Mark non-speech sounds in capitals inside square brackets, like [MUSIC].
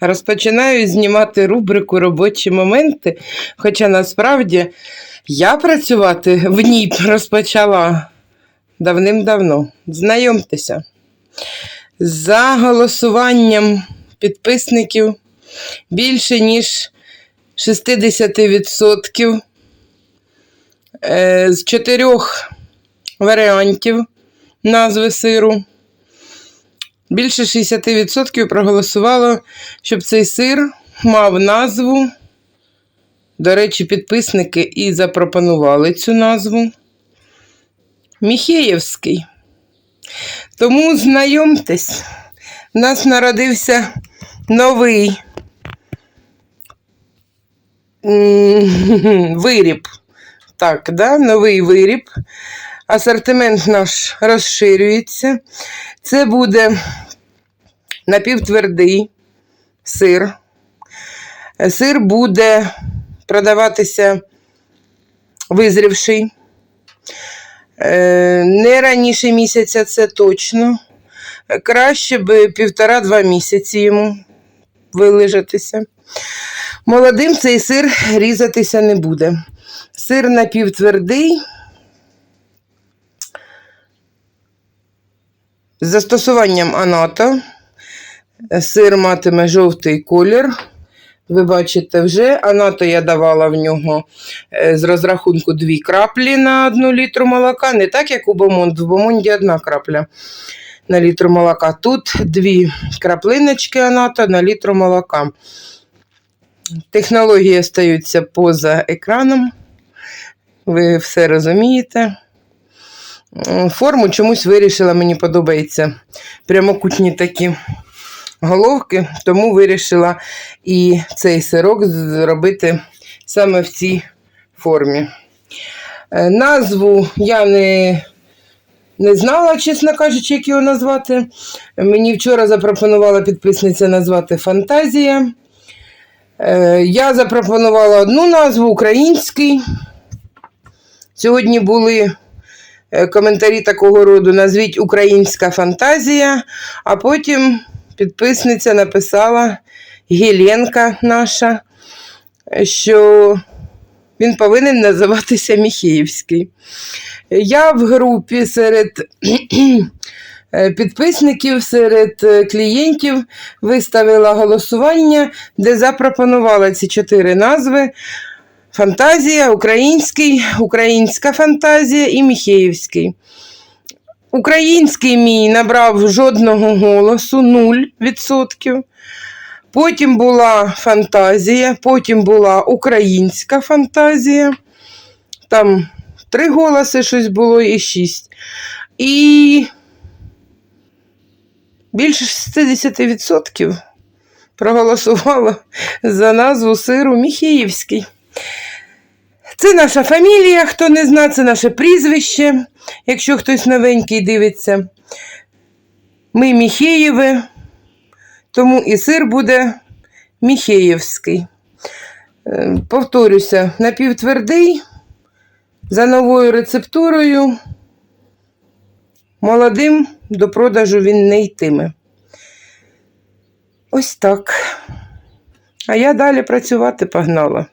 Розпочинаю знімати рубрику Робочі моменти. Хоча насправді я працювати в ній розпочала давним-давно. Знайомтеся. За голосуванням підписників більше ніж 60% е, з чотирьох варіантів назви сиру. Більше 60% проголосувало, щоб цей сир мав назву. До речі, підписники і запропонували цю назву. Міхеєвський. Тому знайомтесь, в нас народився новий [LAUGHS] виріб. Так, да? новий виріб. Асортимент наш розширюється. Це буде напівтвердий сир. Сир буде продаватися визрівший. Е, Не раніше місяця, це точно. Краще би півтора-два місяці йому вилежатися. Молодим цей сир різатися не буде. Сир напівтвердий. З застосуванням анато сир матиме жовтий колір. Ви бачите вже, анато я давала в нього е, з розрахунку 2 краплі на 1 літру молока. Не так, як у Бомонд. В Бомонді одна крапля на літру молока. Тут дві краплиночки анато на літру молока. Технології стаються поза екраном. Ви все розумієте. Форму чомусь вирішила, мені подобається прямокутні такі головки, тому вирішила і цей сирок зробити саме в цій формі. Е, Назву я не, не знала, чесно кажучи, як його назвати. Мені вчора запропонувала підписниця назвати Фантазія. Е, Я запропонувала одну назву український. Сьогодні були е, коментарі такого роду: назвіть Українська фантазія, а потім підписниця написала Геленка наша, що він повинен називатися Міхеївський. Я в групі серед підписників, серед е, клієнтів виставила голосування, де запропонувала ці чотири назви. Фантазія, український, українська фантазія і Міхеївський. Український мій набрав жодного голосу 0%. Потім була фантазія, потім була українська фантазія. Там три голоси щось було і шість. І більше 60% проголосувало за назву сиру Міхеївський. Це наша фамілія, хто не знає, це наше прізвище, якщо хтось новенький дивиться. Ми Міхеєви, тому і сир буде Міхеївський. Е, Повторюся, напівтвердий, за новою рецептурою. Молодим до продажу він не йтиме. Ось так. А я далі працювати погнала.